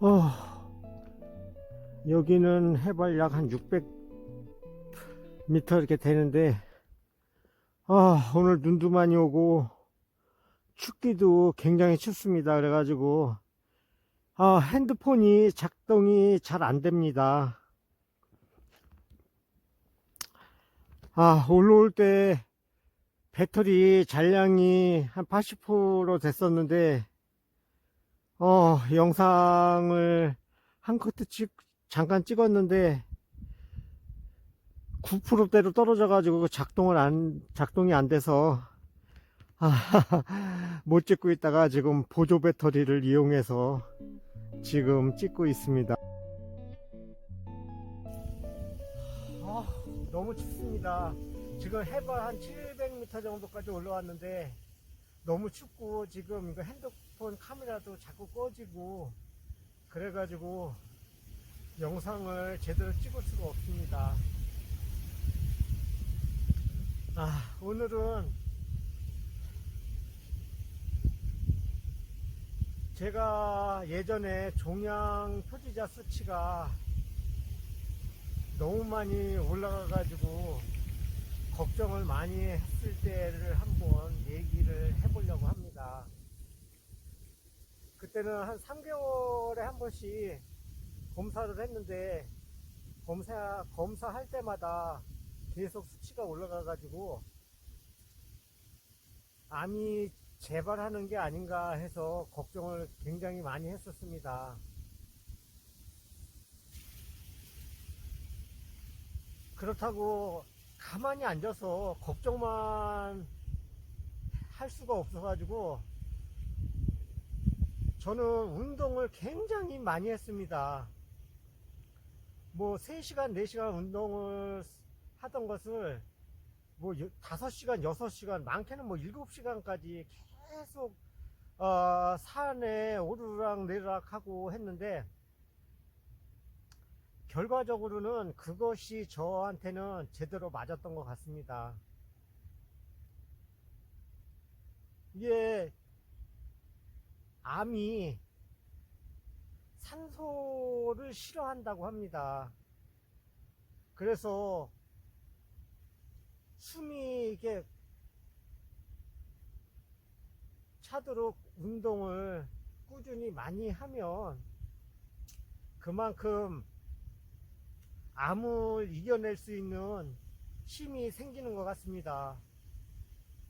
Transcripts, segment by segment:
어, 여기는 해발 약 한 600m 이렇게 되는데, 아, 오늘 눈도 많이 오고, 춥기도 굉장히 춥습니다. 그래가지고, 아, 핸드폰이 작동이 잘 안 됩니다. 아, 올라올 때 배터리 잔량이 한 80% 됐었는데, 어, 영상을 한 커트 찍, 잠깐 찍었는데, 9%대로 떨어져가지고 작동을 안, 작동이 안 돼서, 아, 못 찍고 있다가 지금 보조 배터리를 이용해서 지금 찍고 있습니다. 아, 너무 춥습니다. 지금 해발 한 700m 정도까지 올라왔는데, 너무 춥고 지금 이거 핸드 폰 카메라도 자꾸 꺼지고 그래가지고 영상을 제대로 찍을 수가 없습니다. 아, 오늘은 제가 예전에 종양 표지자 수치가 너무 많이 올라가가지고 걱정을 많이 했을 때를 한번 얘기를 해보려고 합니다. 그때는 한 3개월에 한 번씩 검사를 했는데 검사 검사할 때마다 계속 수치가 올라가 가지고 암이 재발하는 게 아닌가 해서 걱정을 굉장히 많이 했었습니다. 그렇다고 가만히 앉아서 걱정만 할 수가 없어가지고 저는 운동을 굉장히 많이 했습니다. 뭐 3시간, 4시간 운동을 하던 것을 뭐 5시간, 6시간, 많게는 뭐 7시간까지 계속 어, 산에 오르락 내리락 하고 했는데 결과적으로는 그것이 저한테는 제대로 맞았던 것 같습니다. 이게 암이 산소를 싫어한다고 합니다. 그래서 숨이 이게 차도록 운동을 꾸준히 많이 하면 그만큼 암을 이겨낼 수 있는 힘이 생기는 것 같습니다.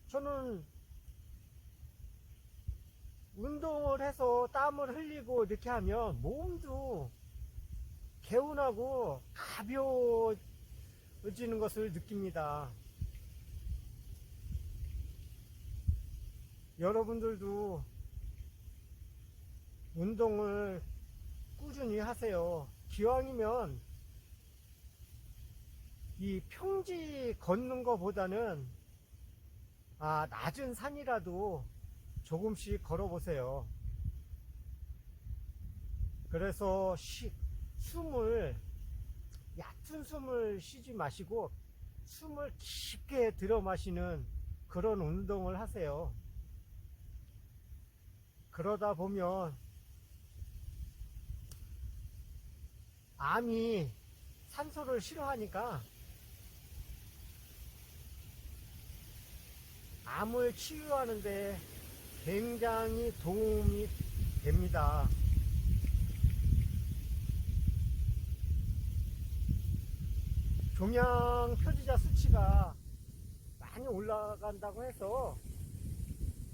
저는 운동을 해서 땀을 흘리고 이렇게 하면 몸도 개운하고 가벼워지는 것을 느낍니다. 여러분들도 운동을 꾸준히 하세요. 기왕이면 이 평지 걷는 것보다는 아, 낮은 산이라도 조금씩 걸어보세요. 그래서 쉬, 숨을 얕은 숨을 쉬지 마시고 숨을 깊게 들어 마시는 그런 운동을 하세요. 그러다 보면 암이 산소를 싫어하니까 암을 치유하는데 굉장히 도움이 됩니다. 종양 표지자 수치가 많이 올라간다고 해서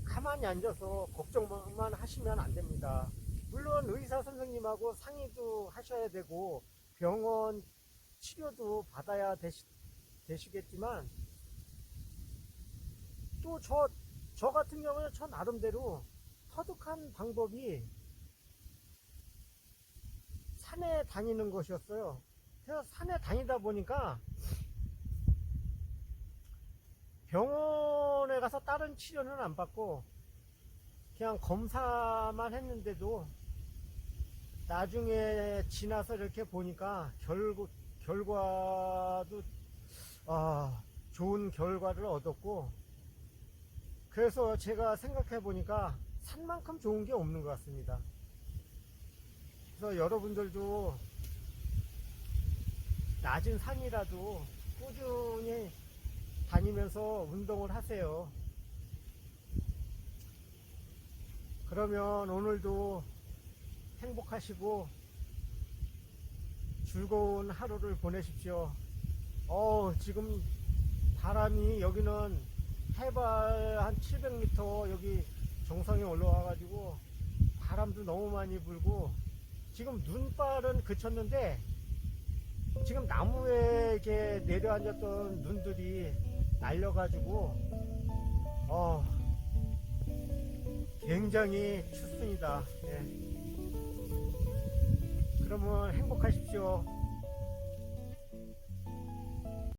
가만히 앉아서 걱정만 하시면 안 됩니다. 물론 의사 선생님하고 상의도 하셔야 되고 병원 치료도 받아야 되시, 되시겠지만 또저 저 같은 경우는 저 나름대로 터득한 방법이 산에 다니는 것이었어요. 그래서 산에 다니다 보니까 병원에 가서 다른 치료는 안 받고 그냥 검사만 했는데도 나중에 지나서 이렇게 보니까 결국 결과도 아, 좋은 결과를 얻었고 그래서 제가 생각해 보니까 산만큼 좋은 게 없는 것 같습니다. 그래서 여러분들도 낮은 산이라도 꾸준히 다니면서 운동을 하세요. 그러면 오늘도 행복하시고 즐거운 하루를 보내십시오. 어, 지금 바람이 여기는 해발 한 700m 여기 정상에 올라와가지고 바람도 너무 많이 불고 지금 눈발은 그쳤는데 지금 나무에 이렇게 내려앉았던 눈들이 날려가지고 어 굉장히 춥습니다. 예. 그러면 행복하십시오.